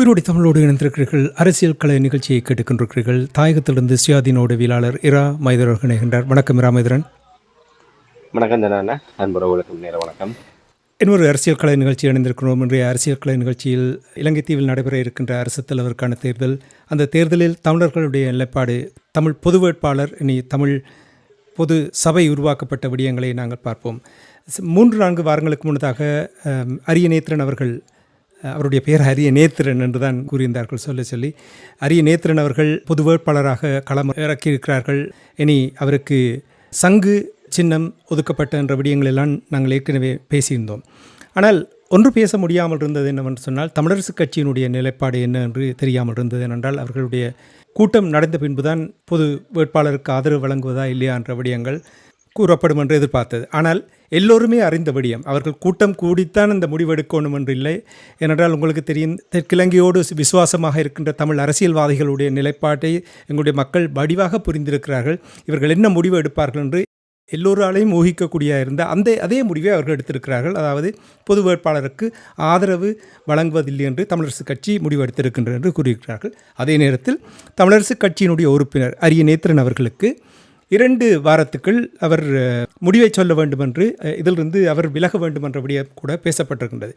உயிரோடி தமிழோடு இணைந்திருக்கிறீர்கள். அரசியல் கலை நிகழ்ச்சியை கேட்டுக்கொண்டிருக்கிறீர்கள். தாயகத்திலிருந்து சுயாதீன உடவியலாளர் இரா மைதரர் இணைகின்றார். வணக்கம் இரா மைதரன். வணக்கம் தானே அன்புறவுகளுக்கும் நேர வணக்கம். இன்னொரு அரசியல் கலை நிகழ்ச்சி இணைந்திருக்கிறோம். இன்றைய அரசியல் கலை நிகழ்ச்சியில் இலங்கை தீவில் நடைபெற இருக்கின்ற அரசு தலைவருக்கான தேர்தல். அந்த தேர்தலில் தமிழர்களுடைய நிலைப்பாடு தமிழ் பொது வேட்பாளர் இனி தமிழ் பொது சபை உருவாக்கப்பட்ட விடயங்களை நாங்கள் பார்ப்போம். மூன்று நான்கு வாரங்களுக்கு முன்னதாக அம், அரிய நேத்திரன் அவர்கள் அவருடைய பெயர் அரிய நேத்திரன் என்று தான் கூறியிருந்தார்கள் சொல்ல சொல்லி. அரிய நேத்திரன் அவர்கள் பொது வேட்பாளராக களம் இறக்கியிருக்கிறார்கள். இனி அவருக்கு சங்கு சின்னம் ஒதுக்கப்பட்ட என்ற விடயங்களெல்லாம் நாங்கள் ஏற்கனவே பேசியிருந்தோம். ஆனால் ஒன்று பேச முடியாமல் இருந்தது என்னவென்று சொன்னால் தமிழரசுக் கட்சியினுடைய நிலைப்பாடு என்ன என்று தெரியாமல் இருந்தது என்றால் அவர்களுடைய கூட்டம் நடந்த பின்புதான் பொது வேட்பாளருக்கு ஆதரவு வழங்குவதா இல்லையா என்ற விடயங்கள் கூறப்படும் என்று எதிர்பார்த்தது. ஆனால் எல்லோருமே அறிந்த விடயம். அவர்கள் கூட்டம் கூடித்தான் இந்த முடிவெடுக்கணும் என்று இல்லை. ஏனென்றால் உங்களுக்கு தெரியும் தெற்கிழங்கையோடு விசுவாசமாக இருக்கின்ற தமிழ் அரசியல்வாதிகளுடைய நிலைப்பாட்டை எங்களுடைய மக்கள் வடிவாக புரிந்திருக்கிறார்கள். இவர்கள் என்ன முடிவு எடுப்பார்கள் என்று எல்லோராலையும் ஊகிக்கக்கூடிய இருந்த அந்த அதே முடிவை அவர்கள் எடுத்திருக்கிறார்கள். அதாவது பொது வேட்பாளருக்கு ஆதரவு வழங்குவதில்லை என்று தமிழரசு கட்சி முடிவெடுத்திருக்கின்றது என்று கூறியிருக்கிறார்கள். அதே நேரத்தில் தமிழரசுக் கட்சியினுடைய உறுப்பினர் அரிய நேத்திரன் அவர்களுக்கு இரண்டு வாரத்துக்குள் அவர் முடிவை சொல்ல வேண்டும் என்று இதிலிருந்து அவர் விலக வேண்டும் என்றபடியே கூட பேசப்பட்டிருக்கின்றது.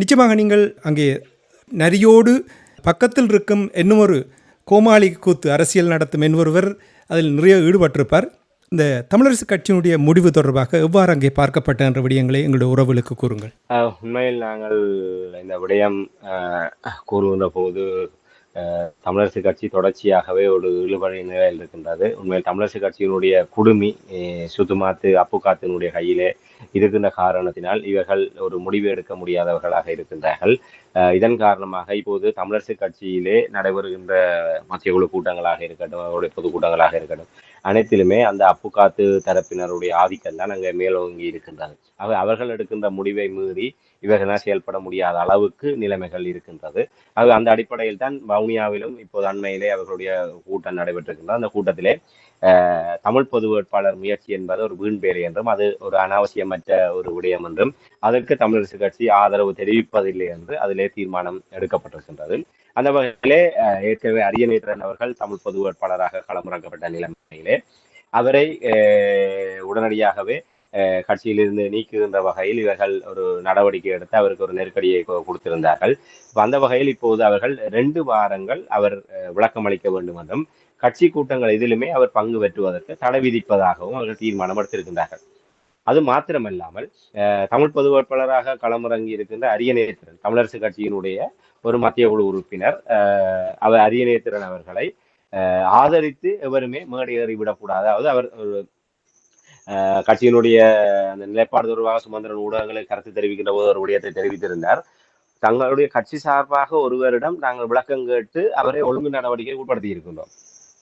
நிச்சயமாக நீங்கள் அங்கே நரியோடு பக்கத்தில் இருக்கும் இன்னொரு கோமாளி கூத்து அரசியல் நடத்தும் என்பொருவர் அதில் நிறைய ஈடுபட்டிருப்பார். இந்த தமிழரசு கட்சியினுடைய முடிவு தொடர்பாக எவ்வாறு அங்கே பார்க்கப்பட்ட என்ற விடயங்களை எங்களுடைய உறவுகளுக்கு கூறுங்கள். உண்மையில் நாங்கள் இந்த விடயம் கூறுகின்ற போது தமிழரசு கட்சி தொடர்ச்சியாகவே ஒரு இழுபறி நிலையில் இருக்கின்றது. உண்மையில் தமிழரசு கட்சியினுடைய குடுமி சுத்துமாத்து அப்புக்காத்தினுடைய கையிலே இருக்கின்ற காரணத்தினால் இவர்கள் ஒரு முடிவு எடுக்க முடியாதவர்களாக இருக்கின்றார்கள். ஆஹ், இதன் காரணமாக இப்போது தமிழரசு கட்சியிலே நடைபெறுகின்ற மத்திய குழு கூட்டங்களாக இருக்கட்டும் அவருடைய பொதுக்கூட்டங்களாக இருக்கட்டும் அனைத்திலுமே அந்த அப்புக்காத்து தரப்பினருடைய ஆதிக்கம் தான் அங்கே மேலோங்கி இருக்கின்றது. அவை அவர்கள் எடுக்கின்ற முடிவை மீறி இவர்களால் செயல்பட முடியாத அளவுக்கு நிலைமைகள் இருக்கின்றது. அது அந்த அடிப்படையில் தான் வவுனியாவிலும் இப்போது அண்மையிலே அவர்களுடைய கூட்டம் நடைபெற்றிருக்கின்றது. அந்த கூட்டத்திலே தமிழ் பொது வேட்பாளர் முயற்சி என்பது ஒரு வீண்பேறு என்றும் அது ஒரு அனாவசியமற்ற ஒரு விடயம் என்றும் அதற்கு தமிழரசு கட்சி ஆதரவு தெரிவிப்பதில்லை என்று அதிலே தீர்மானம் எடுக்கப்பட்டிருக்கின்றது. அந்த வகையிலே ஏற்கனவே அரியநேற்றன் அவர்கள் தமிழ் பொது வேட்பாளராக களமிறக்கப்பட்ட நிலைமையிலே அவரை அஹ், உடனடியாகவே அஹ், கட்சியிலிருந்து நீக்குகின்ற வகையில் இவர்கள் ஒரு நடவடிக்கை எடுத்து அவருக்கு ஒரு நெருக்கடியை கொடுத்திருந்தார்கள். அந்த வகையில் இப்போது அவர்கள் ரெண்டு வாரங்கள் அவர் அஹ், விளக்கம் அளிக்க வேண்டும் என்றும் கட்சி கூட்டங்கள் எதிலுமே அவர் பங்கு பெற்றுவதற்கு தடை விதிப்பதாகவும் அவர்கள் தீர்மானம் எடுத்திருக்கின்றார்கள். அது மாத்திரமல்லாமல் தமிழ் பொது வேட்பாளராக களமிறங்கி இருக்கின்ற அரியநேத்திரன் தமிழரசு கட்சியினுடைய ஒரு மத்திய குழு உறுப்பினர் அஹ், அவர் அரியநேத்திரன் அவர்களை அஹ், ஆதரித்து எவருமே மேடை ஏறி விடக்கூடாது. அதாவது அவர் அஹ், கட்சியினுடைய அந்த நிலைப்பாடு தொடர்பாக சுமந்திரன் ஊடகங்களை கருத்து தெரிவிக்கின்ற போது ஒரு விடயத்தை தெரிவித்திருந்தார். தங்களுடைய கட்சி சார்பாக ஒருவரிடம் நாங்கள் விளக்கம் கேட்டு அவரை ஒழுங்கு நடவடிக்கை உட்படுத்தி இருக்கின்றோம்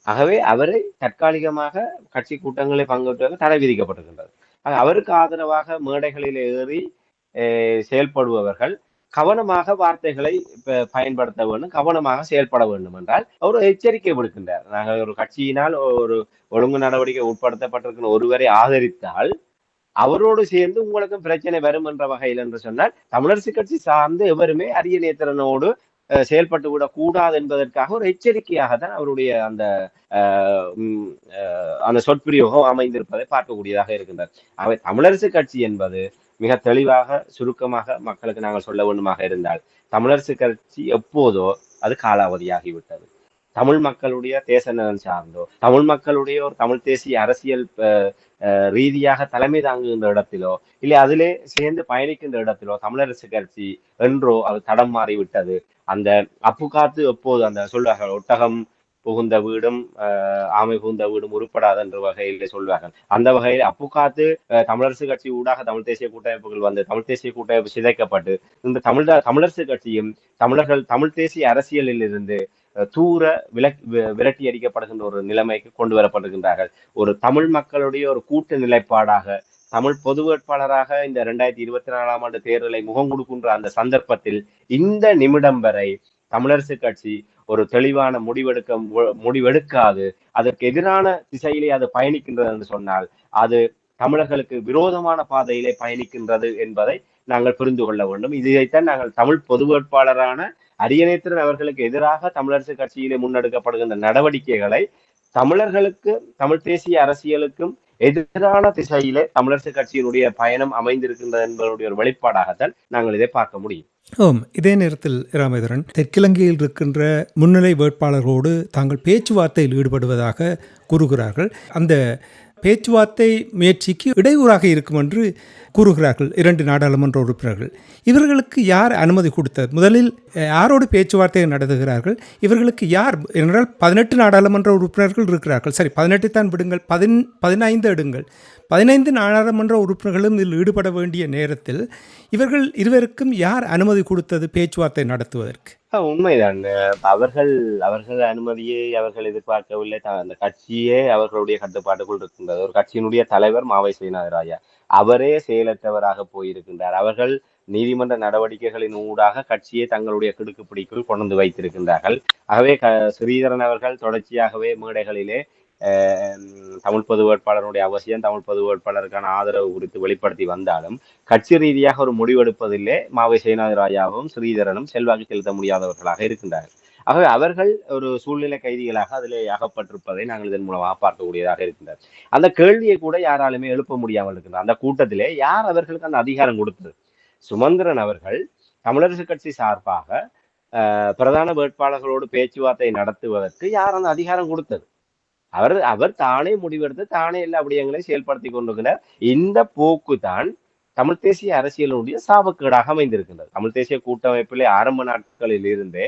ஆகவே அவரை தற்காலிகமாக கட்சி கூட்டங்களில் பங்கேற்று தடை விதிக்கப்பட்டிருக்கின்றது. அவருக்கு ஆதரவாக மேடைகளில் ஏறி செயல்படுபவர்கள் கவனமாக வார்த்தைகளை பயன்படுத்த வேண்டும் கவனமாக செயல்பட வேண்டும் என்றால் அவர் எச்சரிக்கை விடுக்கின்றார். நாங்கள் ஒரு கட்சியினால் ஒரு ஒழுங்கு நடவடிக்கை உட்படுத்தப்பட்டிருக்கிற ஒருவரை ஆதரித்தால் அவரோடு சேர்ந்து உங்களுக்கும் பிரச்சனை வரும் என்ற வகையில் என்று சொன்னால் தமிழரசு கட்சி சார்ந்து எவருமே அரிய நேத்திரனோடு செயல்பட்டு விடக் கூடாது என்பதற்காக ஒரு எச்சரிக்கையாக தான் அவருடைய அந்த உம், அஹ், அந்த சொற்பிரயோகம் அமைந்திருப்பதை பார்க்கக்கூடியதாக இருக்கின்றது. அவை தமிழரசு கட்சி என்பது மிக தெளிவாக சுருக்கமாக மக்களுக்கு நாங்கள் சொல்ல வேண்டுமாக இருந்தால் தமிழரசு கட்சி எப்போதோ அது காலாவதியாகிவிட்டது. தமிழ் மக்களுடைய தேச நலன் சார்ந்தோ தமிழ் மக்களுடைய ஒரு தமிழ் தேசிய அரசியல் ரீதியாக தலைமை தாங்குகின்ற இடத்திலோ இல்லை அதிலே சேர்ந்து பயணிக்கின்ற இடத்திலோ தமிழரசு கட்சி என்றோ அது தடம் மாறிவிட்டது. அந்த அப்புகாத்து எப்போது அந்த சொல்வார்கள் ஒட்டகம் புகுந்த வீடும் அஹ், ஆமை புகுந்த வீடும் உருப்படாது என்ற வகையில் சொல்வார்கள். அந்த வகையில் அப்புகாத்து அஹ், தமிழரசு கட்சி ஊடாக தமிழ் தேசிய கூட்டமைப்புகள் வந்து தமிழ் தேசிய கூட்டமைப்பு சிதைக்கப்பட்டு இந்த தமிழ் தமிழரசு கட்சியும் தமிழர்கள் தமிழ் தேசிய அரசியலில் இருந்து தூர விலக் வி- விரட்டி அடிக்கப்படுகின்ற ஒரு நிலைமைக்கு கொண்டு வரப்படுகின்றார்கள். ஒரு தமிழ் மக்களுடைய ஒரு கூட்டு நிலைப்பாடாக தமிழ் பொது வேட்பாளராக இந்த இரண்டாயிரத்தி இருபத்தி நாலாம் ஆண்டு தேர்தலை முகம் கொடுக்கின்ற அந்த சந்தர்ப்பத்தில் இந்த நிமிடம் வரை தமிழரசு கட்சி ஒரு தெளிவான முடிவெடுக்க மு- முடிவெடுக்காது அதற்கு எதிரான திசையிலே அது பயணிக்கின்றது என்று சொன்னால் அது தமிழர்களுக்கு விரோதமான பாதையிலே பயணிக்கின்றது என்பதை நாங்கள் புரிந்து கொள்ள வேண்டும். இதைத்தான் நாங்கள் தமிழ் பொது வேட்பாளரான அரியநேத்திரன் அவர்களுக்கு எதிராக தமிழரசு கட்சியிலே முன்னெடுக்கப்படுகின்ற நடவடிக்கைகளை தமிழர்களுக்கு தமிழ் தேசிய அரசியலுக்கும் எதிரான திசையிலே தமிழரசு கட்சியினுடைய பயணம் அமைந்திருக்கின்றது என்பதனுடைய ஒரு வெளிப்பாடாகத்தான் நாங்கள் இதை பார்க்க முடியும். ஆம் இதே நேரத்தில் ராமேதரன் தெற்கிலங்கையில் இருக்கின்ற முன்னிலை வேட்பாளர்களோடு தாங்கள் பேச்சுவார்த்தையில் ஈடுபடுவதாக கூறுகிறார்கள். அந்த பேச்சுவார்த்தை முயற்சிக்கு இடையூறாக இருக்கும் என்று கூறுகிறார்கள் இரண்டு நாடாளுமன்ற உறுப்பினர்கள். இவர்களுக்கு யார் அனுமதி கொடுத்தது? முதலில் யாரோடு பேச்சுவார்த்தை நடத்துகிறார்கள்? இவர்களுக்கு யார் என்றால் பதினெட்டு நாடாளுமன்ற உறுப்பினர்கள் இருக்கிறார்கள். சரி பதினெட்டு தான் விடுங்கள். பதின் பதினைந்து எடுங்கள். பதினைந்து நாடாளுமன்ற உறுப்பினர்களும் இதில் ஈடுபட வேண்டிய நேரத்தில் இவர்கள் இருவருக்கும் யார் அனுமதி கொடுத்தது பேச்சுவார்த்தை நடத்துவதற்கு? உண்மைதான். அவர்கள் அவர்கள் அனுமதியை அவர்கள் எதிர்பார்க்கவில்லை. அந்த கட்சியே அவர்களுடைய கட்டுப்பாட்டுக்குள் இருக்கின்றது. ஒரு கட்சியினுடைய தலைவர் மாவை ஸ்ரீநாதராயா அவரே செயலற்றவராக போயிருக்கின்றார். அவர்கள் நீதிமன்ற நடவடிக்கைகளின் ஊடாக கட்சியை தங்களுடைய கிடுக்குப்பிடிக்குள் கொண்டு வைத்திருக்கின்றார்கள். ஆகவே க ஸ்ரீதரன் அவர்கள் தொடர்ச்சியாகவே மேடைகளிலே தமிழ் பொது வேட்பாளருடைய அவசியம் தமிழ் பொது வேட்பாளருக்கான ஆதரவு குறித்து வெளிப்படுத்தி வந்தாலும் கட்சி ரீதியாக ஒரு முடிவெடுப்பதிலே மாவை சேனாதிராஜாவும் ஸ்ரீதரனும் செல்வாக்கு செலுத்த முடியாதவர்களாக இருக்கின்றார்கள். ஆகவே அவர்கள் ஒரு சூழ்நிலை கைதிகளாக அதிலே அகப்பட்டிருப்பதை நாங்கள் இதன் மூலமாக பார்க்கக்கூடியதாக இருக்கின்றது. அந்த கேள்வியை கூட யாராலுமே எழுப்ப முடியாமல் இருக்கின்றது. அந்த கூட்டத்திலே யார் அவர்களுக்கு அந்த அதிகாரம் கொடுத்தது? சுமந்திரன் அவர்கள் தமிழரசு கட்சி சார்பாக பிரதான வேட்பாளர்களோடு பேச்சுவார்த்தை நடத்துவதற்கு யார் அந்த அதிகாரம் கொடுத்தது? அவர் அவர் தானே முடிவெடுத்து தானே எல்லா விடயங்களையும் செயல்படுத்தி கொண்டிருக்கிறார். இந்த போக்கு தான் தமிழ் தேசிய அரசியலுடைய சாபக்கேடாக அமைந்திருக்கின்றது. தமிழ் தேசிய கூட்டமைப்பிலே ஆரம்ப நாட்களில் இருந்தே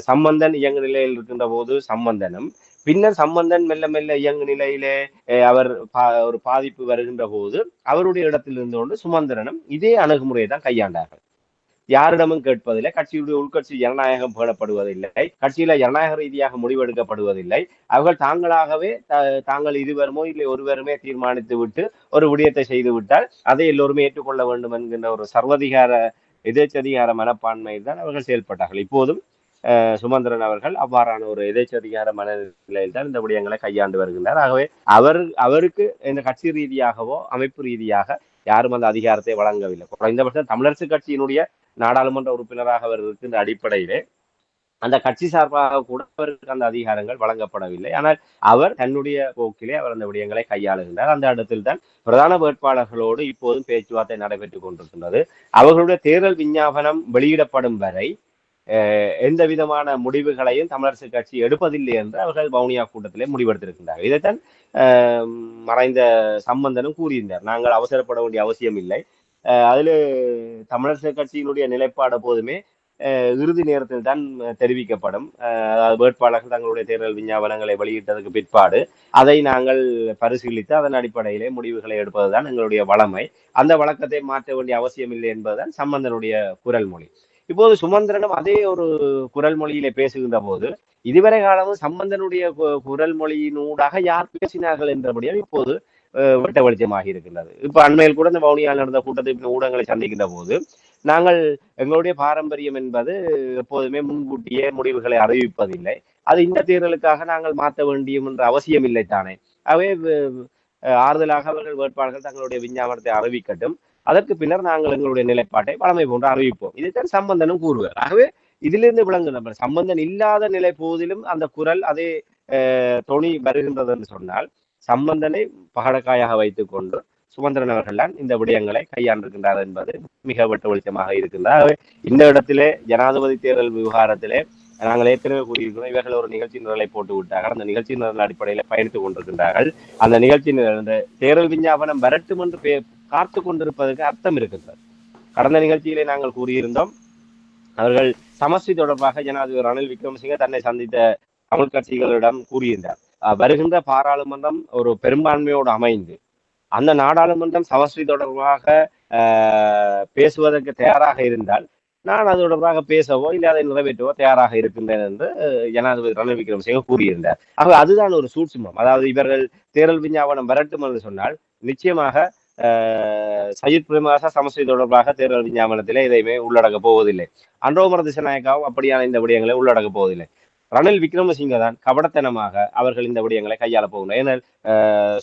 சம்பந்தன் இயங்கு நிலையில் இருக்கின்ற போது சம்பந்தனும் பின்னர் சம்பந்தன் மெல்ல மெல்ல இயங்கு நிலையிலே அவர் பா- ஒரு பாதிப்பு வருகின்ற போது அவருடைய இடத்தில் இருந்து கொண்டு சுமந்திரனும் இதே அணுகுமுறையை தான் கையாண்டார்கள். யாரிடமும் கேட்பதில்லை. கட்சியுடைய உள்கட்சி ஜனநாயகம் பேணப்படுவதில்லை. கட்சியில ஜனநாயக ரீதியாக முடிவெடுக்கப்படுவதில்லை. அவர்கள் தாங்களாகவே த- தாங்கள் இருவருமோ இல்லை ஒருவருமே தீர்மானித்து விட்டு ஒரு விடயத்தை செய்து விட்டால் அதை எல்லோருமே ஏற்றுக்கொள்ள வேண்டும் என்கின்ற ஒரு சர்வதிகார எதேச்சதிகார மனப்பான்மையில் தான் அவர்கள் செயல்பட்டார்கள். இப்போதும் சுமந்திரன் அவர்கள் அவ்வாறான ஒரு எதேச்சதிகார மனநிலையில் தான் இந்த விடயங்களை கையாண்டு வருகின்றார். ஆகவே அவர் அவருக்கு இந்த கட்சி ரீதியாகவோ அமைப்பு ரீதியாக யாரும் அந்த அதிகாரத்தை வழங்கவில்லை. குறைந்தபட்சம் தமிழரசு கட்சியினுடைய நாடாளுமன்ற உறுப்பினராக அவர் இருக்கின்ற அடிப்படையிலே அந்த கட்சி சார்பாக கூட அவருக்கு அந்த அதிகாரங்கள் வழங்கப்படவில்லை. ஆனால் அவர் தன்னுடைய போக்கிலே அவர் அந்த விடயங்களை கையாளுகின்றார். அந்த இடத்தில் தான் பிரதான வேட்பாளர்களோடு இப்போதும் பேச்சுவார்த்தை நடைபெற்றுக் கொண்டிருக்கின்றது. அவர்களுடைய தேர்தல் விஞ்ஞாபனம் வெளியிடப்படும் வரை எந்த விதமான முடிவுகளையும் தமிழரசு கட்சி எடுப்பதில்லை என்று அவர்கள் வவுனியா கூட்டத்திலே முடிவெடுத்திருக்கின்றார்கள். இதைத்தான் மறைந்த சம்பந்தனும் கூறியிருந்தார் நாங்கள் அவசரப்பட வேண்டிய அவசியம் இல்லை. அதில் தமிழரசு கட்சியினுடைய நிலைப்பாடு போதுமே இறுதி நேரத்தில் தான் தெரிவிக்கப்படும். வேட்பாளர்கள் தங்களுடைய தேர்தல் விஞ்ஞாபனங்களை வெளியிட்டதுக்கு பிற்பாடு அதை நாங்கள் பரிசீலித்து அதன் அடிப்படையிலே முடிவுகளை எடுப்பதுதான் எங்களுடைய வளமை. அந்த வழக்கத்தை மாற்ற வேண்டிய அவசியம் இல்லை என்பதுதான் சம்பந்தனுடைய குரல் மொழி. இப்போது சுமந்திரனும் அதே ஒரு குரல் மொழியிலே பேசுகின்ற போது இதுவரை காலமும் சம்பந்தனுடைய கு- குரல் மொழியினூடாக யார் பேசினார்கள் என்றபடியும் இப்போது வெட்ட வெளிச்சமாக இருக்கின்றது. இப்ப அண்மையில் கூட இந்த வவுனியால் நடந்த கூட்டத்தில் ஊடகங்களை சந்திக்கின்ற போது நாங்கள் எங்களுடைய பாரம்பரியம் என்பது எப்போதுமே முன்கூட்டியே முடிவுகளை அறிவிப்பதில்லை. அது இந்த தேர்தலுக்காக நாங்கள் மாற்ற வேண்டியும் என்ற அவசியம் இல்லை தானே. ஆகவே ஆறுதலாக அவர்கள் வேட்பாளர்கள் தங்களுடைய விஞ்ஞாபனத்தை அறிவிக்கட்டும். அதற்கு பின்னர் நாங்கள் எங்களுடைய நிலைப்பாட்டை பழமை போன்று அறிவிப்போம். இதைத்தான் சம்பந்தனும் கூறுவார். ஆகவே இதிலிருந்து விளங்கு நம்ம. சம்பந்தன் இல்லாத நிலை போதிலும் அந்த குரல் அதே அஹ், தொனி வருகின்றது என்று சொன்னால் சம்பந்தனை பகடக்காயாக வைத்துக் கொண்டு சுமந்திரன் அவர்கள்தான் இந்த விடயங்களை கையாண்டிருக்கின்றார் என்பது மிக வெட்ட வெளிச்சமாக இருக்கின்றார் இந்த இடத்திலே ஜனாதிபதி தேர்தல் விவகாரத்திலே நாங்கள் ஏற்கனவே கூறியிருக்கிறோம் இவர்கள் ஒரு நிகழ்ச்சி நிரலை போட்டு விட்டார்கள். அந்த நிகழ்ச்சி நிரல் அடிப்படையில் பயணித்துக் கொண்டிருக்கின்றார்கள். அந்த நிகழ்ச்சி நிரல் இந்த தேர்தல் விஞ்ஞாபனம் வரட்டும் என்று பே- காத்து கொண்டிருப்பதற்கு அர்த்தம் இருக்கின்றது. கடந்த நிகழ்ச்சியிலே நாங்கள் கூறியிருந்தோம் அவர்கள் சமஸ்டி தொடர்பாக ஜனாதிபதி ரணில் விக்ரமசிங்க தன்னை சந்தித்த தமிழ் கட்சிகளிடம் கூறியிருந்தார். வருகின்ற பாராளுமன்றம் ஒரு பெரும்பான்மையோடு அமைந்து அந்த நாடாளுமன்றம் சமஸ்டி தொடர்பாக பேசுவதற்கு தயாராக இருந்தால் நான் அது தொடர்பாக பேசவோ இல்லை அதை நிறைவேற்றவோ தயாராக இருக்கின்றேன் என்று ஜனாதிபதி ரணில் விக்ரமசிங்க கூறியிருந்தார். ஆக அதுதான் ஒரு சூட்சுமம். அதாவது இவர்கள் தேர்தல் விஞ்ஞாபனம் வரட்டும் என்று சொன்னால் நிச்சயமாக அஹ், சஜித் பிரேமதாசா சமஸ்டி தொடர்பாக தேர்தல் விஞ்ஞாபனத்திலே இதையுமே உள்ளடக்க போவதில்லை. அன்றோமர திசநாயக்காவும் அப்படியான இந்த விடயங்களை உள்ளடக்க போவதில்லை. ரணில் விக்ரமசிங்க தான் கபடத்தனமாக அவர்கள் இந்த விடயங்களை கையாள போகணும் ஏனால்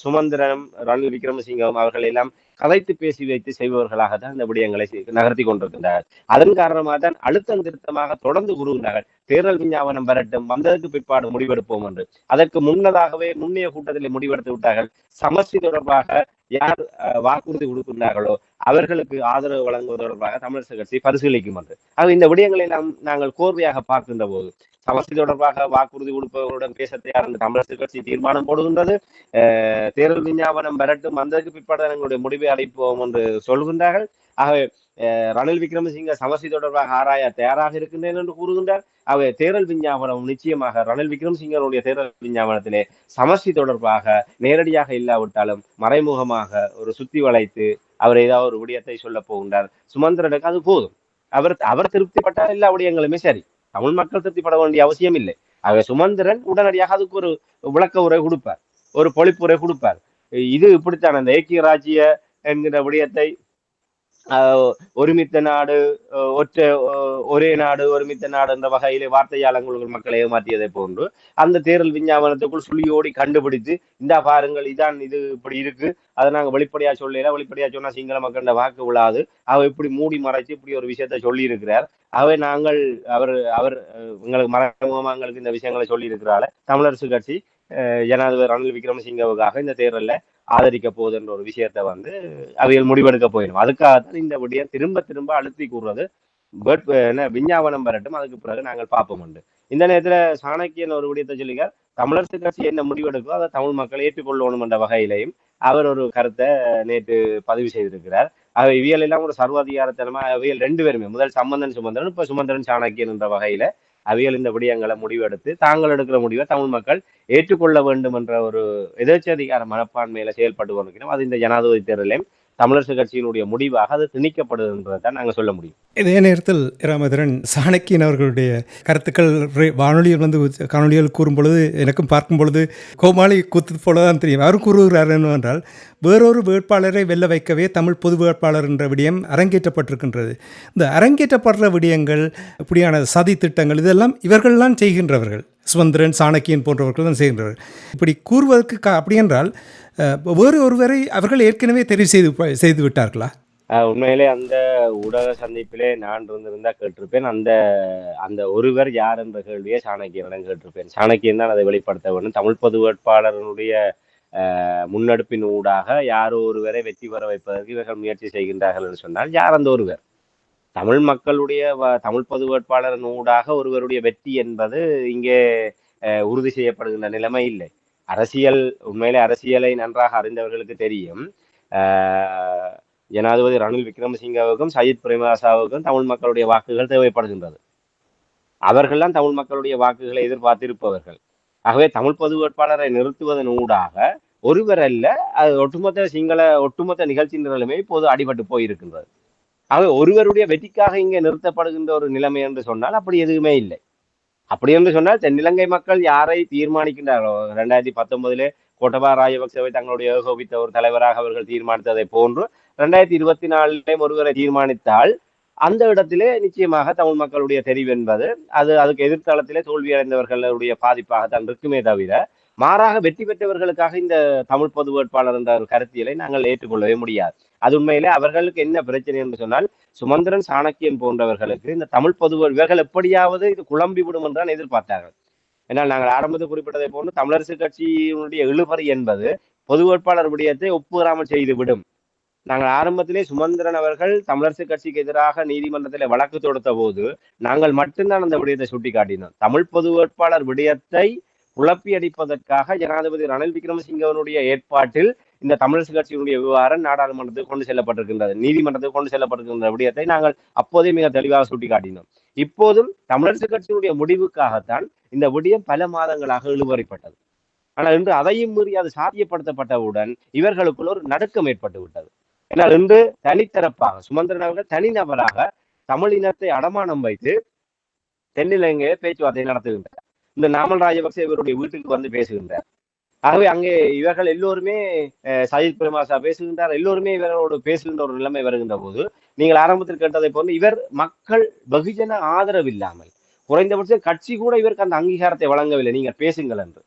சுமந்திரனும் ரணில் விக்ரமசிங்கவும் அவர்கள் எல்லாம் கதைத்து பேசி வைத்து செய்பவர்களாக தான் இந்த விடயங்களை நகர்த்தி கொண்டிருக்கின்றார். அதன் காரணமாக தான் அழுத்தம் திருத்தமாக தொடர்ந்து கூறுகின்றார்கள். தேர்தல் விஞ்ஞாபனம் வரட்டும் வந்ததற்கு பிற்பாடு முடிவெடுப்போம் என்று. அதற்கு முன்னதாகவே முன்னைய கூட்டத்தில் முடிவெடுத்து விட்டார்கள். சமஸ்தி தொடர்பாக யார் அஹ், வாக்குறுதி கொடுக்கின்றார்களோ அவர்களுக்கு ஆதரவு வழங்குவது தொடர்பாக தமிழரசு கட்சி பரிசீலிக்கும் என்று. ஆக இந்த விடயங்களை நாம் நாங்கள் கோர்வையாக பார்க்கின்ற போது சமஸ்டி தொடர்பாக வாக்குறுதி கொடுப்பவர்களுடன் பேச தயார் என்று தமிழரசு கட்சி தீர்மானம் போடுகின்றது. அஹ், தேர்தல் விஞ்ஞாபனம் வரட்டும் வந்ததற்கு பிற்பாடு எங்களுடைய முடிவை அடைப்போம் என்று சொல்கின்றார்கள். ஆகவே ரணில் விக்ரமசிங்க சமஸ்தி தொடர்பாக ஆராய தயாராக இருக்கின்றேன் என்று கூறுகின்றார். ஆகவே தேர்தல் விஞ்ஞாபனம் நிச்சயமாக ரணில் விக்ரமசிங்கனுடைய தேர்தல் விஞ்ஞாபனத்திலே சமஸ்தி தொடர்பாக நேரடியாக இல்லாவிட்டாலும் மறைமுகமாக ஒரு சுத்தி வளைத்து அவர் ஏதாவது ஒரு விடயத்தை சொல்ல போகின்றார். சுமந்திரனுக்கு அது போதும். அவர் அவர் திருப்திப்பட்டால் எல்லா விடயங்களுமே சரி. தமிழ் மக்கள் திருப்திப்பட வேண்டிய அவசியம் இல்லை ஆகவே சுமந்திரன் உடனடியாக அதுக்கு ஒரு விளக்க உரை கொடுப்பார். ஒரு பொழிப்புரை கொடுப்பார். இது இப்படித்தான். அந்த ஏக்கிய ராஜ்ய என்கிற விடயத்தை ஒருமித்த நாடு ஒற்ற ஒரே நாடு ஒருமித்த நாடு என்ற வகையிலே வார்த்தையாளங்கள் மக்களை ஏமாற்றியதை போன்று அந்த தேர்தல் விஞ்ஞாபனத்துக்குள் சுழியோடி கண்டுபிடித்து இந்த பாருங்கள் இதான் இது இப்படி இருக்கு. அதை நாங்க வெளிப்படையா சொல்லல. வெளிப்படையா சொன்னா சிங்கள மக்கள வாக்கு விழாது அவர் இப்படி மூடி மறைச்சு இப்படி ஒரு விஷயத்த சொல்லி இருக்கிறார் அவை நாங்கள் அவர் அவர் எங்களுக்கு மறைமுகமா எங்களுக்கு இந்த விஷயங்களை சொல்லி இருக்கிறால தமிழரசு கட்சி அஹ், ஜனாதிபதி ரணில் விக்ரமசிங்கவுக்காக இந்த தேர்தலில் ஆதரிக்க போகுதுன்ற ஒரு விஷயத்த வந்து அவைகள் முடிவெடுக்க போயிடும். அதுக்காக தான் இந்த விடயம் திரும்ப திரும்ப அழுத்தி கூறுறது பட் என்ன விஞ்ஞாபனம் வரட்டும். அதுக்கு பிறகு நாங்கள் பார்ப்போம் உண்டு. இந்த நேரத்தில் சாணக்கியன் ஒரு விடயத்தை சொல்லிக்கார் தமிழரசு கட்சி என்ன முடிவெடுக்கோ அதை தமிழ் மக்கள் ஏற்றுக்கொள்ளணும் என்ற வகையிலையும் அவர் ஒரு கருத்தை நேற்று பதிவு செய்திருக்கிறார். ஆக இவியல் எல்லாம் ஒரு சர்வாதிகாரத்தனமா அவியல் ரெண்டு பேருமே முதல் சம்பந்தன் சுமந்திரன் இப்ப சுமந்திரன் சாணக்கியன் என்ற வகையில அவியல் இந்த விடயங்களை முடிவெடுத்து தாங்கள் எடுக்கிற முடிவை தமிழ் மக்கள் ஏற்றுக்கொள்ள வேண்டும் என்ற ஒரு எதேச்சதிகார மனப்பான்மையில செயல்பட்டு கொண்டிருக்கிறோம். அது இந்த ஜனாதிபதி தேர்தலையும் தமிழரசு கட்சியினுடைய முடிவாக அது திணிக்கப்படுதுன்றதை தான் நாங்கள் சொல்ல முடியும். இதே நேரத்தில் ராமதரன் சாணக்கியன் அவர்களுடைய கருத்துக்கள் வானொலியில் வந்து காணொலியில் கூறும் பொழுது எனக்கும் பார்க்கும் பொழுது கோமாளி கூத்து போல தான் தெரியும். அவர் கூறுகிறார் என்னவென்றால் வேறொரு வேட்பாளரை வெல்ல வைக்கவே தமிழ் பொது வேட்பாளர் என்ற விடயம் அரங்கேற்றப்பட்டிருக்கின்றது. இந்த அரங்கேற்றப்படுற விடயங்கள் இப்படியான சதி திட்டங்கள் இதெல்லாம் இவர்கள்லாம் செய்கின்றவர்கள். சுதந்திரன் சாணக்கியன் போன்றவர்கள் தான் செய்கின்றவர்கள். இப்படி கூறுவதற்கு கா அப்படி என்றால் வேறு ஒருவரை அவர்கள் ஏற்கனவே தெரிவு செய்து செய்து விட்டார்களா? ஆஹ் உண்மையிலே அந்த ஊடக சந்திப்பிலே நான் இருந்திருந்தா கேட்டிருப்பேன். அந்த அந்த ஒருவர் யார் என்ற கேள்வியை சாணக்கியனிடம் கேட்டிருப்பேன். சாணக்கியன் தான் அதை வெளிப்படுத்த வேண்டும். தமிழ் பொது வேட்பாளர்களுடைய ஆஹ், முன்னெடுப்பின் ஊடாக யாரோ ஒருவரை வெற்றி பெற வைப்பதற்கு இவர்கள் முயற்சி செய்கின்றார்கள் என்று சொன்னால் யார் அந்த ஒருவர்? தமிழ் மக்களுடைய வ- தமிழ் பொது வேட்பாளரின் ஊடாக ஒருவருடைய வெற்றி என்பது இங்கே உறுதி செய்யப்படுகின்ற நிலைமை இல்லை. அரசியல் உண்மையிலே அரசியலை நன்றாக அறிந்தவர்களுக்கு தெரியும். ஜனாதிபதி ரணில் விக்ரமசிங்கவுக்கும் சஜித் பிரேமதாசாவுக்கும் தமிழ் மக்களுடைய வாக்குகள் தேவைப்படுகின்றது. அவர்கள்லாம் தமிழ் மக்களுடைய வாக்குகளை எதிர்பார்த்திருப்பவர்கள். ஆகவே தமிழ் பொது வேட்பாளரை நிறுத்துவதன் ஊடாக ஒருவர் அல்ல அது ஒட்டுமொத்த சிங்கள ஒட்டுமொத்த நிகழ்ச்சி நிலைமை இப்போது அடிபட்டு போயிருக்கின்றது. ஆகவே ஒருவருடைய வெற்றிக்காக இங்கே நிறுத்தப்படுகின்ற ஒரு நிலைமை என்று சொன்னால் அப்படி எதுவுமே இல்லை. அப்படி என்று சொன்னால் தென்னிலங்கை மக்கள் யாரை தீர்மானிக்கின்றார்களோ ரெண்டாயிரத்தி பத்தொன்பதிலே கோட்டபா ராஜபக்சவை தங்களுடைய ஏகோபித்த ஒரு தலைவராக அவர்கள் தீர்மானித்ததை போன்று ரெண்டாயிரத்தி இருபத்தி நாலிலேயும் ஒருவரை தீர்மானித்தால் அந்த இடத்திலே நிச்சயமாக தமிழ் மக்களுடைய தெரிவு என்பது அது அதுக்கு எதிர்த்தளத்திலே தோல்வியடைந்தவர்களுடைய பாதிப்பாகத்தான் இருக்குமே தவிர மாறாக வெற்றி பெற்றவர்களுக்காக இந்த தமிழ் பொது வேட்பாளர் என்ற ஒரு கருத்தியலை நாங்கள் ஏற்றுக்கொள்ளவே முடியாது. அது உண்மையிலே அவர்களுக்கு என்ன பிரச்சனை என்று சொன்னால் சுமந்திரன் சாணக்கியன் போன்றவர்களுக்கு இந்த தமிழ் பொதுவர் இவர்கள் எப்படியாவது இது குழம்பி விடும் என்றால் எதிர்பார்த்தார்கள். ஏன்னால் நாங்கள் ஆரம்பத்தில் குறிப்பிட்டதை போன்று தமிழரசு கட்சியினுடைய இழுபறி என்பது பொது வேட்பாளர் விடயத்தை ஒப்புறாமல் செய்து விடும் நாங்கள் ஆரம்பத்திலே சுமந்திரன் அவர்கள் தமிழரசு கட்சிக்கு எதிராக நீதிமன்றத்தில் வழக்கு தொடுத்த போது நாங்கள் மட்டும்தான் அந்த விடயத்தை சுட்டி காட்டினோம் தமிழ் பொது வேட்பாளர் விடயத்தை குழப்பி அடிப்பதற்காக ஜனாதிபதி ரணில் விக்ரமசிங்கவனுடைய ஏற்பாட்டில் இந்த தமிழரசு கட்சியினுடைய விவகாரம் நாடாளுமன்றத்துக்கு கொண்டு செல்லப்பட்டிருக்கின்றது நீதிமன்றத்துக்கு கொண்டு செல்லப்பட்டிருக்கின்ற விடயத்தை நாங்கள் அப்போதே மிக தெளிவாக சுட்டிக்காட்டினோம். இப்போதும் தமிழரசு கட்சியினுடைய முடிவுக்காகத்தான் இந்த விடயம் பல மாதங்களாக இழுவறைப்பட்டது ஆனால் இன்று அதையும் மீறி அது சாத்தியப்படுத்தப்பட்டவுடன் இவர்களுக்குள் ஒரு நடுக்கம் ஏற்பட்டு விட்டது. ஏன்னால் இன்று தனித்தரப்பாக சுமந்திரன் அவர்கள் தனிநபராக தமிழ் இனத்தை அடமானம் வைத்து தென்னிலங்கையை பேச்சுவார்த்தை நடத்துகின்றார். இந்த நாமல் ராஜபக்சே இவருடைய வீட்டுக்கு வந்து பேசுகின்றார். ஆகவே அங்கே இவர்கள் எல்லோருமே சஜித் பிரேமாசா பேசுகின்றார். எல்லோருமே இவர்களோடு பேசுகின்ற ஒரு நிலைமை வருகின்ற போது நீங்கள் ஆரம்பத்தில் கேட்டதை போன்று இவர் மக்கள் வெகுஜன ஆதரவு இல்லாமல் குறைந்தபட்சம் கட்சி கூட இவருக்கு அந்த அங்கீகாரத்தை வழங்கவில்லை நீங்கள் பேசுங்கள் என்று.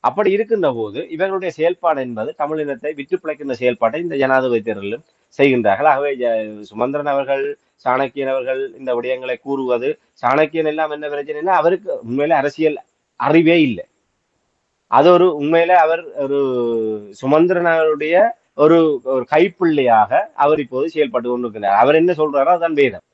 அப்படி இருக்கின்ற போது இவர்களுடைய செயல்பாடு என்பது தமிழினத்தை விற்று பிழைக்கின்ற செயல்பாட்டை இந்த ஜனாதிபதி தேர்தலிலும் செய்கின்றார்கள். ஆகவே ஜ- சுமந்திரன் அவர்கள் சாணக்கியன் அவர்கள் இந்த விடயங்களை கூறுவது சாணக்கியன் எல்லாம் என்ன பிரச்சனைனா அவருக்கு உண்மையில அரசியல் அறிவே இல்லை. அது ஒரு உண்மையில அவர் ஒரு சுமந்திரனாருடைய ஒரு ஒரு கைப்பிள்ளையாக அவர் இப்போது செயல்பட்டு கொண்டிருக்கிறார். அவர் என்ன சொல்றாரோ அதான் வேதம்.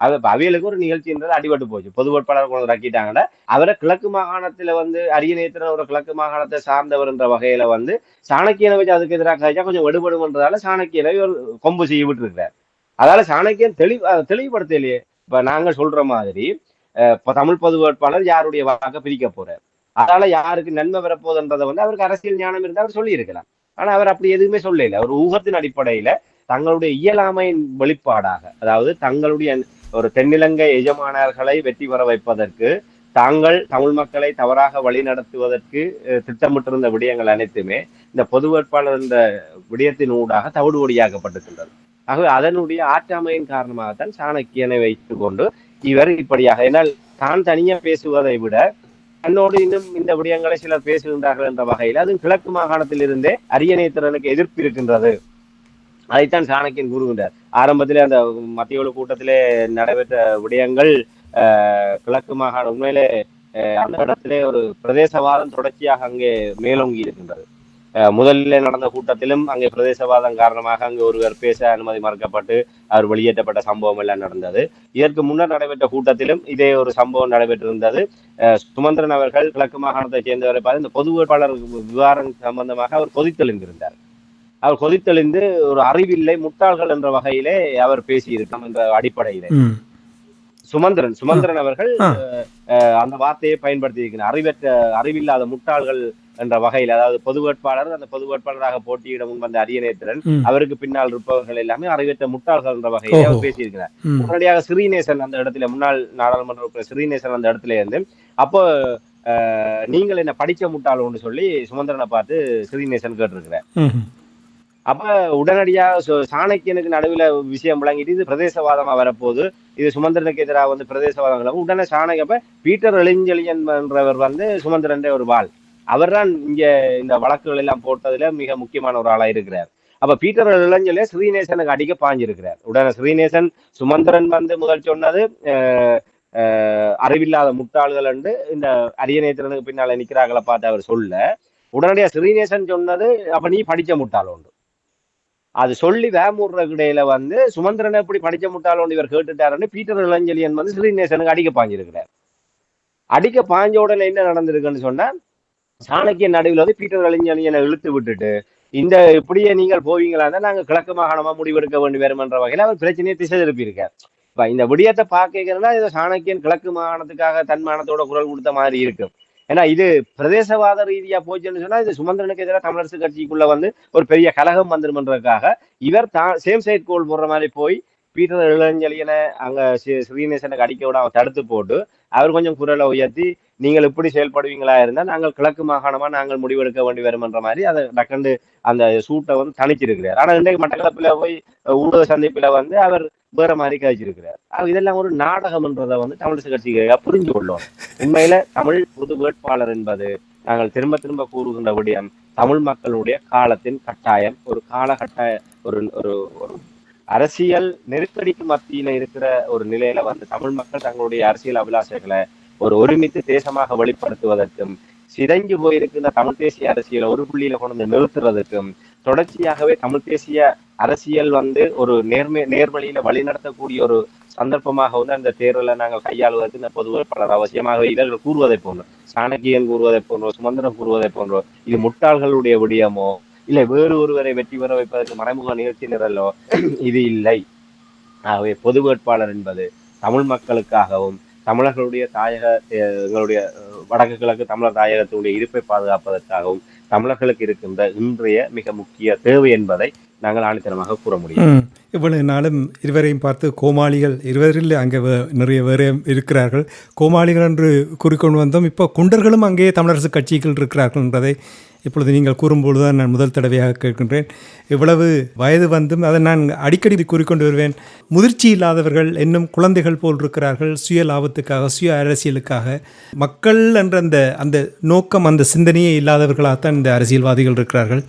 அது இப்ப அவியலுக்கு ஒரு நிகழ்ச்சின்றது அடிபட்டு போச்சு. பொது வேட்பாளர் கொண்டு ஆக்கிட்டாங்கன்னா அவரை கிழக்கு மாகாணத்துல வந்து அரியநேத்திரன் ஒரு கிழக்கு மாகாணத்தை சார்ந்தவர் என்ற வகையில வந்து சாணக்கியனை வச்சு அதுக்கு எதிராக கழிச்சா கொஞ்சம் விடுபடுமன்றதால சாணக்கியனை ஒரு கொம்பு செய்ய விட்டுருக்கிறார். அதால சாணக்கியன் தெளி அஹ் தெளிவுபடுத்தலையே. இப்ப நாங்க சொல்ற மாதிரி தமிழ் பொது வேட்பாளர் யாருடைய வாக்க பிரிக்க போறார்? அதால யாருக்கு நன்மை வரப்போகுதுன்றதை வந்து அவருக்கு அரசியல் ஞானம் இருந்தால் அவர் சொல்லியிருக்கலாம். ஆனா அவர் அப்படி எதுவுமே சொல்லல. ஒரு ஊகத்தின் அடிப்படையில தங்களுடைய இயலாமையின் வெளிப்பாடாக அதாவது தங்களுடைய ஒரு தென்னிலங்கை எஜமானர்களை வெற்றி பெற வைப்பதற்கு தாங்கள் தமிழ் மக்களை தவறாக வழி நடத்துவதற்கு திட்டமிட்டிருந்த விடயங்கள் அனைத்துமே இந்த பொது வேட்பாளர் இந்த விடயத்தின் ஊடாக தவிடுபடியாக்கப்பட்டிருக்கின்றது. ஆகவே அதனுடைய ஆற்றாமையின் காரணமாகத்தான் சாணக்கியனை வைத்துக் கொண்டு இவர் இப்படியாக ஏன்னால் தான் தனியா பேசுவதை விட தன்னோடு இன்னும் இந்த விடயங்களை சிலர் பேசுகின்றார்கள் என்ற வகையில் அது கிழக்கு மாகாணத்தில் இருந்தே அரியணைத்திறனுக்கு எதிர்ப்பு இருக்கின்றது. அதைத்தான் சாணக்கியன் கூறுகின்றார். ஆரம்பத்திலே அந்த மத்திய கூட்டத்திலே நடைபெற்ற விடயங்கள் கிழக்கு மாகாணம் உண்மையிலே அந்த இடத்திலே ஒரு பிரதேசவாதம் தொடர்ச்சியாக அங்கே மேலோங்கி இருக்கின்றது. முதலில் நடந்த கூட்டத்திலும் அங்கே பிரதேசவாதம் காரணமாக அங்கே ஒருவர் பேச அனுமதி மறுக்கப்பட்டு அவர் வெளியேற்றப்பட்ட சம்பவம் எல்லாம் நடந்தது. இதற்கு முன்னர் நடைபெற்ற கூட்டத்திலும் இதே ஒரு சம்பவம் நடைபெற்றிருந்தது. சுமந்திரன் அவர்கள் கிழக்கு மாகாணத்தை சேர்ந்தவரை பார்த்து இந்த பொது வேட்பாளர் விவகாரம் சம்பந்தமாக அவர் கொதித்தெழுந்திருந்தார். அவர் கொதித்தெழுந்து ஒரு அறிவில்லை முட்டாள்கள் என்ற வகையிலே அவர் பேசியிருக்கலாம் என்ற அடிப்படையிலே. சுமந்திரன் சுமந்திரன் அவர்கள் அந்த வார்த்தையை பயன்படுத்தி இருக்கிறார் அறிவற்ற அறிவில்லாத முட்டாள்கள் என்ற வகையில் அதாவது பொது வேட்பாளர் அந்த பொது வேட்பாளராக போட்டியிட முன்வந்த அரியநேத்திரன் ம். அவருக்கு பின்னால் இருப்பவர்கள் எல்லாமே அறிவற்ற முட்டாள்கள் என்ற வகையிலே. அவர் பேசியிருக்கிறார் உடனடியாக ஸ்ரீநேசன் அந்த இடத்துல முன்னாள் நாடாளுமன்ற உறுப்பினர் ஸ்ரீநேசன் அந்த இடத்துல இருந்து அப்போ நீங்கள் என்ன படிச்ச முட்டாளோன்னு சொல்லி சுமந்திரனை பார்த்து ஸ்ரீநேசன் கேட்டிருக்கிறார் ம் அப்ப உடனடியா சாணக்கியனுக்கு நடுவுல விஷயம் விளங்கிட்டு இது பிரதேசவாதமா வரப்போகுது இது சுமந்திரனுக்கு எதிராக வந்து பிரதேசவாதம். உடனே சாணக்கிய அப்ப பீட்டர் எளிஞ்செழியன் என்றவர் வந்து சுமந்திரன் ஒரு அவர் அவர்தான் இங்க இந்த வழக்குகள் எல்லாம் போட்டதுல மிக முக்கியமான ஒரு ஆளா இருக்கிறார். அப்ப பீட்டர் இளைஞர்ல ஸ்ரீநேசனுக்கு அடிக்க பாஞ்சிருக்கிறார் உடனே ஸ்ரீநேசன் சுமந்திரன் வந்து முதல் சொன்னது அறிவில்லாத முட்டாள்கள் என்று இந்த அரியநேத்திரனுக்கு பின்னால நிக்கிறாங்கள பார்த்து அவர் சொல்ல உடனடியா ஸ்ரீநேசன் சொன்னது அப்ப நீ படிச்ச முட்டாள் உண்டு. அது சொல்லி வேமூர்ற இடையில வந்து சுமந்திரன் எப்படி படிச்ச முட்டாளோன்னு இவர் கேட்டுட்டாருன்னு பீட்டர் இளஞ்சலியன் வந்து ஸ்ரீநேசனுக்கு அடிக்க பாஞ்சிருக்கிறார் அடிக்க பாஞ்ச உடனே என்ன நடந்திருக்குன்னு சொன்னா சாணக்கிய நடுவில் வந்து பீட்டர் கலைஞனை இழுத்து விட்டுட்டு இந்த இப்படியே நீங்கள் போவீங்களா தான் நாங்கள் கிழக்கு மாகாணமா முடிவெடுக்க வேண்டி வரும் என்ற அவர் பிரச்சனையை திசை திருப்பியிருக்கார் இப்ப இந்த விடியத்தை பார்க்கணும்னா இது சாணக்கியன் கிழக்கு மாகாணத்துக்காக தன்மானத்தோட குரல் கொடுத்த மாதிரி இருக்கும். ஏன்னா இது பிரதேசவாத ரீதியா போச்சுன்னு சொன்னா இது சுமந்திரனுக்கு எதிராக தமிழரசு கட்சிக்குள்ள வந்து ஒரு பெரிய கலகம் வந்துருமன்றதுக்காக இவர் தான் சேம் சைட் கோல் போடுற மாதிரி போய் பீட்டர் இளஞ்சலியனை அங்க ஸ்ரீ- ஸ்ரீநேசனுக்கு அடிக்க விட அவன் தடுத்து போட்டு அவர் கொஞ்சம் குரலை உயர்த்தி நீங்கள் இப்படி செயல்படுவீங்களா இருந்தா நாங்கள் கிழக்கு மாகாணமா நாங்கள் முடிவெடுக்க வேண்டி வரும்ன்ற மாதிரி அதை டக்கண்டு அந்த சூட்டை வந்து தணிச்சிருக்கிறார். ஆனா இன்றைக்கு மட்டக்களப்பில் போய் ஊடக சந்திப்பில் வந்து அவர் வேற மாதிரி கழிச்சிருக்கிறார் இதெல்லாம் ஒரு நாடகம்ன்றதை வந்து தமிழிசை கட்சிக்காக புரிஞ்சு கொள்ளும் உண்மையில தமிழ் பொது வேட்பாளர் என்பது நாங்கள் திரும்ப திரும்ப கூறுகின்ற விடயம் தமிழ் மக்களுடைய காலத்தின் கட்டாயம். ஒரு கால கட்டாய ஒரு ஒரு ஒரு அரசியல் நெருக்கடிக்கு மத்தியில இருக்கிற ஒரு நிலையில வந்து தமிழ் மக்கள் தங்களுடைய அரசியல் அபிலாஷைகளை ஒரு ஒருமித்து தேசமாக வெளிப்படுத்துவதற்கும் சிதைஞ்சு போயிருக்கிற தமிழ் தேசிய அரசியலை ஒரு புள்ளியில கொண்டு வந்து நிறுத்துறதுக்கும் தொடர்ச்சியாகவே தமிழ் தேசிய அரசியல் வந்து ஒரு நேர்மை நேர்வழியில வழிநடத்தக்கூடிய ஒரு சந்தர்ப்பமாக வந்து அந்த தேர்தலை நாங்கள் கையாளுவதற்கு இந்த பொது வேட்பாளர் அவசியமாக இதழ்கள் கூறுவதை போன்றோம் சாணக்கியன் கூறுவதை போன்றோ சுமந்திரம் கூறுவதை போன்றோ இது முட்டாள்களுடைய விடயமோ இல்லை வேறு ஒருவரை வெற்றி பெற வைப்பதற்கு மறைமுக நிகழ்ச்சி நிரலோ இது இல்லை. ஆகவே பொது வேட்பாளர் என்பது தமிழ் மக்களுக்காகவும் தமிழர்களுடைய தாயக எங்களுடைய வடக்கு கிழக்கு தமிழர் தாயகத்தினுடைய இருப்பை பாதுகாப்பதற்காகவும் தமிழர்களுக்கு இருக்கின்ற இன்றைய மிக முக்கிய தேவை என்பதை நாங்கள் ஆணித்தரமாக கூற முடியும். இவ்வளவு நாளும் இருவரையும் பார்த்து கோமாளிகள் இருவரில் அங்கே நிறைய வேறு இருக்கிறார்கள். கோமாளிகள் என்று கூறிக்கொண்டு வந்தோம். இப்போ குண்டர்களும் அங்கே தமிழரசு கட்சிகள் இருக்கிறார்கள் என்பதை இப்பொழுது நீங்கள் கூறும்பொழுது தான் நான் முதல் தடவையாக கேட்கின்றேன். இவ்வளவு வயது வந்தும் அதை நான் அடிக்கடி கூறிக்கொண்டு வருவேன். முதிர்ச்சி இல்லாதவர்கள் இன்னும் குழந்தைகள் போல் இருக்கிறார்கள். சுய லாபத்துக்காக சுய அரசியலுக்காக. மக்கள் என்ற அந்த அந்த நோக்கம் அந்த சிந்தனையே இல்லாதவர்களாகத்தான் இந்த அரசியல்வாதிகள் இருக்கிறார்கள்.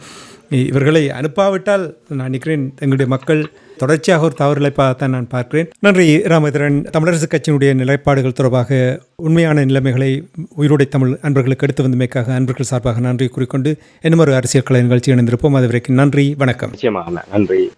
இவர்களை அனுப்பாவிட்டால் நான் நினைக்கிறேன் எங்களுடைய மக்கள் தொடர்ச்சியாக ஒரு தவறுகளை தவறுநிலைப்பாகத்தான் நான் பார்க்கிறேன். நன்றி ராமேந்திரன். தமிழரசு கட்சியினுடைய நிலைப்பாடுகள் தொடர்பாக உண்மையான நிலைமைகளை உயிரோடை தமிழ் அன்பர்களுக்கு எடுத்து வந்தமைக்காக அன்பர்கள் சார்பாக நன்றி கூறிக்கொண்டு இன்னும் ஒரு அரசியல் கலை நிகழ்ச்சி இணைந்திருப்போம். அது வரைக்கும் நன்றி வணக்கம். நிச்சயமாக நன்றி வணக்கம்.